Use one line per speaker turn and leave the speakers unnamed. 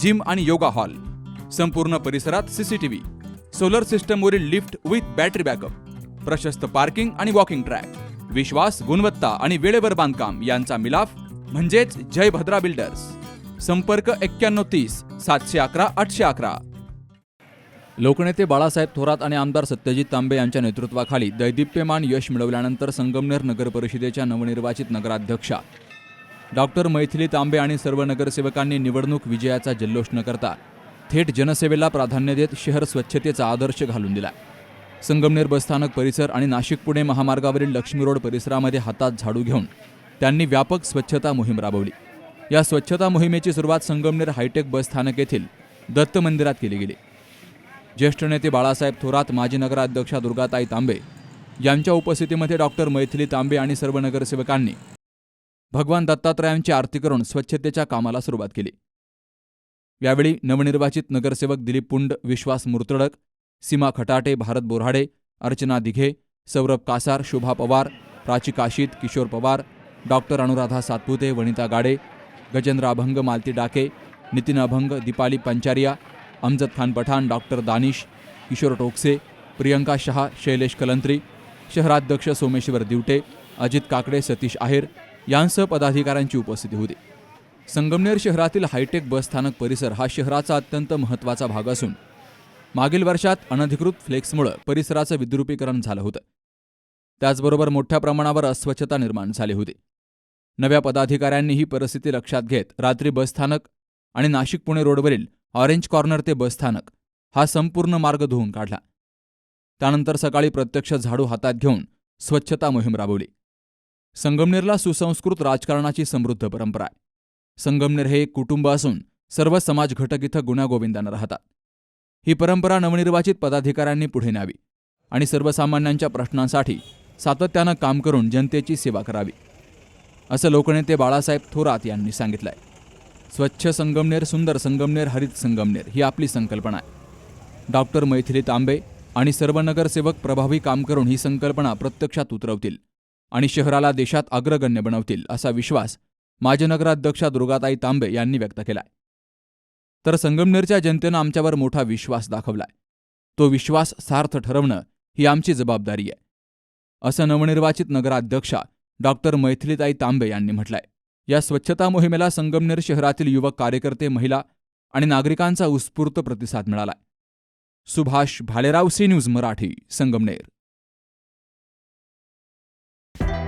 Gym आणि yoga hall. संपूर्ण परिसरात सीसीटीव्ही सोलर सिस्टमवरील लिफ्ट विथ बॅटरी बॅकअप प्रशस्त पार्किंग आणि वॉकिंग ट्रॅक विश्वास गुणवत्ता आणि वेळेवर बांधकाम यांचा मिलाफ म्हणजेच जय भद्रा बिल्डर्स संपर्क एक्क्याण्णव तीस सातशे अकरा आठशे अकरा. लोकनेते बाळासाहेब थोरात आणि आमदार सत्यजित तांबे यांच्या नेतृत्वाखाली दैदिप्यमान यश मिळवल्यानंतर संगमनेर नगर परिषदेच्या नवनिर्वाचित नगराध्यक्षा डॉक्टर मैथिली तांबे आणि सर्व नगरसेवकांनी निवडणूक विजयाचा जल्लोष न करता थेट जनसेवेला प्राधान्य देत शहर स्वच्छतेचा आदर्श घालून दिला. संगमनेर बसस्थानक परिसर आणि नाशिक पुणे महामार्गावरील लक्ष्मी रोड परिसरामध्ये हातात झाडू घेऊन त्यांनी व्यापक स्वच्छता मोहीम राबवली. या स्वच्छता मोहिमेची सुरुवात संगमनेर हायटेक बसस्थानक येथील दत्त मंदिरात केली गेली. ज्येष्ठ नेते बाळासाहेब थोरात माजी नगराध्यक्षा दुर्गाताई तांबे यांच्या उपस्थितीमध्ये डॉक्टर मैथिली तांबे आणि सर्व नगरसेवकांनी भगवान दत्तात्रयांची आरती करून स्वच्छतेच्या कामाला सुरुवात केली. यावेळी नवनिर्वाचित नगरसेवक दिलीप पुंड विश्वास मुर्तडक सीमा खटाटे भारत बोराडे अर्चना दिघे सौरभ कासार शोभा पवार प्राची काशीत किशोर पवार डॉक्टर अनुराधा सातपुते वनिता गाडे गजेंद्र अभंग मालती डाके नितीन अभंग दीपाली पंचारिया अमजद खान पठाण डॉक्टर दानिश किशोर टोकसे प्रियंका शहा शैलेश कलंत्री शहराध्यक्ष सोमेश्वर दिवटे अजित काकडे सतीश आहेर यांसह पदाधिकाऱ्यांची उपस्थिती होती. संगमनेर शहरातील हायटेक बसस्थानक परिसर हा शहराचा अत्यंत महत्त्वाचा भाग असून मागील वर्षात अनधिकृत फ्लेक्समुळे परिसराचं विद्रुपीकरण झालं होतं. त्याचबरोबर मोठ्या प्रमाणावर अस्वच्छता निर्माण झाली होती. नव्या पदाधिकाऱ्यांनी ही परिस्थिती लक्षात घेत रात्री बसस्थानक आणि नाशिक पुणे रोडवरील ऑरेंज कॉर्नर ते बसस्थानक हा संपूर्ण मार्ग धुवून काढला. त्यानंतर सकाळी प्रत्यक्ष झाडू हातात घेऊन स्वच्छता मोहीम राबवली. संगमनेरला सुसंस्कृत राजकारणाची समृद्ध परंपरा आहे. संगमनेर हे एक कुटुंब असून सर्व समाज घटक इथं गुण्यागोविंदानं राहतात. ही परंपरा नवनिर्वाचित पदाधिकाऱ्यांनी पुढे न्यावी आणि सर्वसामान्यांच्या प्रश्नांसाठी सातत्यानं काम करून जनतेची सेवा करावी असं लोकनेते बाळासाहेब थोरात यांनी सांगितलंय. स्वच्छ संगमनेर सुंदर संगमनेर हरित संगमनेर ही आपली संकल्पना आहे. डॉक्टर मैथिली तांबे आणि सर्व नगरसेवक प्रभावी काम करून ही संकल्पना प्रत्यक्षात उतरवतील आणि शहराला देशात अग्रगण्य बनवतील असा विश्वास माजी नगराध्यक्षा दुर्गाताई तांबे यांनी व्यक्त केलाय. तर संगमनेरच्या जनतेनं आमच्यावर मोठा विश्वास दाखवलाय. तो विश्वास सार्थ ठरवणं ही आमची जबाबदारी आहे. असं नवनिर्वाचित नगराध्यक्षा डॉक्टर मैथिलीताई तांबे यांनी म्हटलंय. या स्वच्छता मोहिमेला संगमनेर शहरातील युवक कार्यकर्ते महिला आणि नागरिकांचा उत्स्फूर्त प्रतिसाद मिळालाय. Subhash Bhalerao C news Marathi Sangamner.